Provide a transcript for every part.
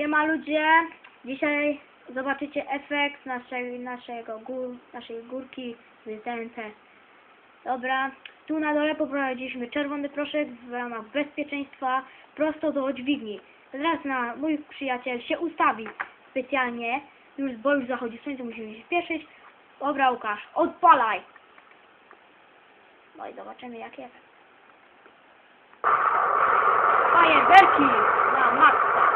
Siema ludzie, dzisiaj zobaczycie efekt naszej, naszego gór, naszej górki z TNT. Dobra, tu na dole poprowadziliśmy czerwony proszek w ramach bezpieczeństwa prosto do dźwigni. Teraz na mój przyjaciel się ustawi specjalnie, już bo już zachodzi słońce, musimy się spieszyć. Dobra Łukasz, odpalaj! No i zobaczymy jaki efekt. Fajerwerki na maksa!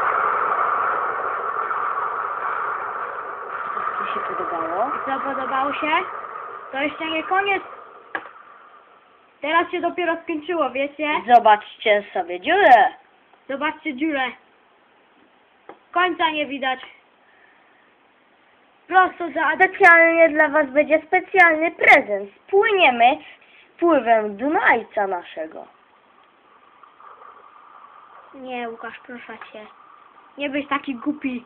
Co się podobało? Co podobało się? To jeszcze nie koniec. Teraz się dopiero skończyło, wiecie? Zobaczcie sobie dziurę. Zobaczcie dziurę. Końca nie widać. Prosto za... Specjalnie dla Was będzie specjalny prezent. Spłyniemy z pływem Dunajca naszego. Nie, Łukasz, proszę cię. Nie być taki głupi.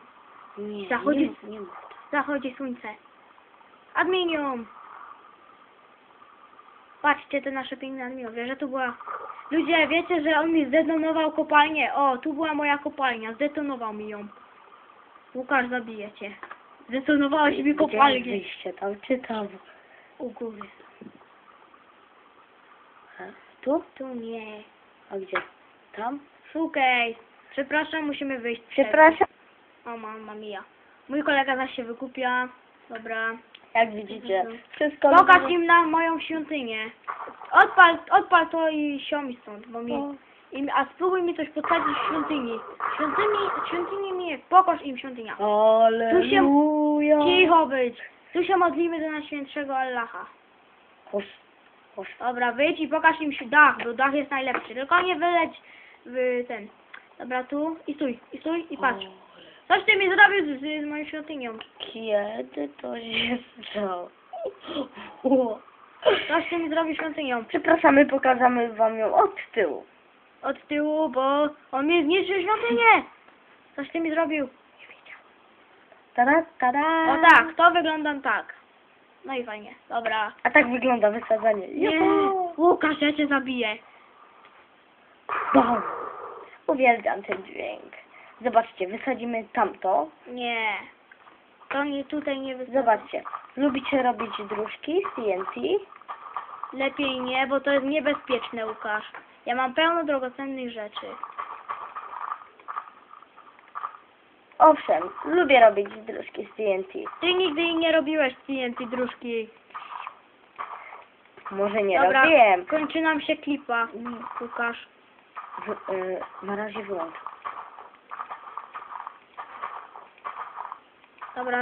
Nie, Zachodzi- nie, nie. Zachodzi słońce. Adminium! Patrzcie, te nasze piękne adminium. Wiesz, że tu była... Ludzie, wiecie, że on mi zdetonował kopalnię. O, tu była moja kopalnia. Zdetonował mi ją. Łukasz, zabije cię. Zdetonowałeś mi Gdzie kopalnię. wyjście? Tam czy tam? U góry. A, Tu? Tu nie. A gdzie? Tam? Szukaj. Przepraszam, musimy wyjść. Przepraszam. O, mamma mia. Mój kolega zaś się wykupia. Dobra. Jak widzicie, Mhm. wszystko... Pokaż im na moją świątynię. Odpal, odpal to i siomi stąd, bo mi... O. Im, a spróbuj mi coś podsadzić w świątyni. Świątyni, świątyni mi, pokaż im świątynia. Aleluja. Cicho być. Tu się modlimy do Najświętszego Allaha. Chodź, chodź. Dobra, wyjdź i pokaż im dach, bo dach jest najlepszy. Tylko nie wyleć w ten. Dobra, tu i stój, i stój i patrz. Coś ty mi zrobił z, z moją świątynią. Kiedy to się stało? Coś ty mi zrobił świątynią. Przepraszamy, pokażemy wam ją od tyłu. Od tyłu, bo on mi zniszczył świątynię. Coś ty mi zrobił. Nie wiedział. Tada, tada. O tak, to wygląda tak. No i fajnie, dobra. A tak wygląda wysadzanie. Nie, Juhu. Łukasz, ja cię zabiję. Bam. Uwielbiam ten dźwięk. Zobaczcie, wysadzimy tamto. Nie. To nie tutaj nie wystarczy. Zobaczcie. Lubicie robić dróżki z TNT? Lepiej nie, bo to jest niebezpieczne, Łukasz. Ja mam pełno drogocennych rzeczy. Owszem, lubię robić dróżki z TNT. Ty nigdy nie robiłeś TNT dróżki. Może nie Dobra, robiłem. kończy nam się klipa, Łukasz. W, y, na razie wyłączę. Dobra,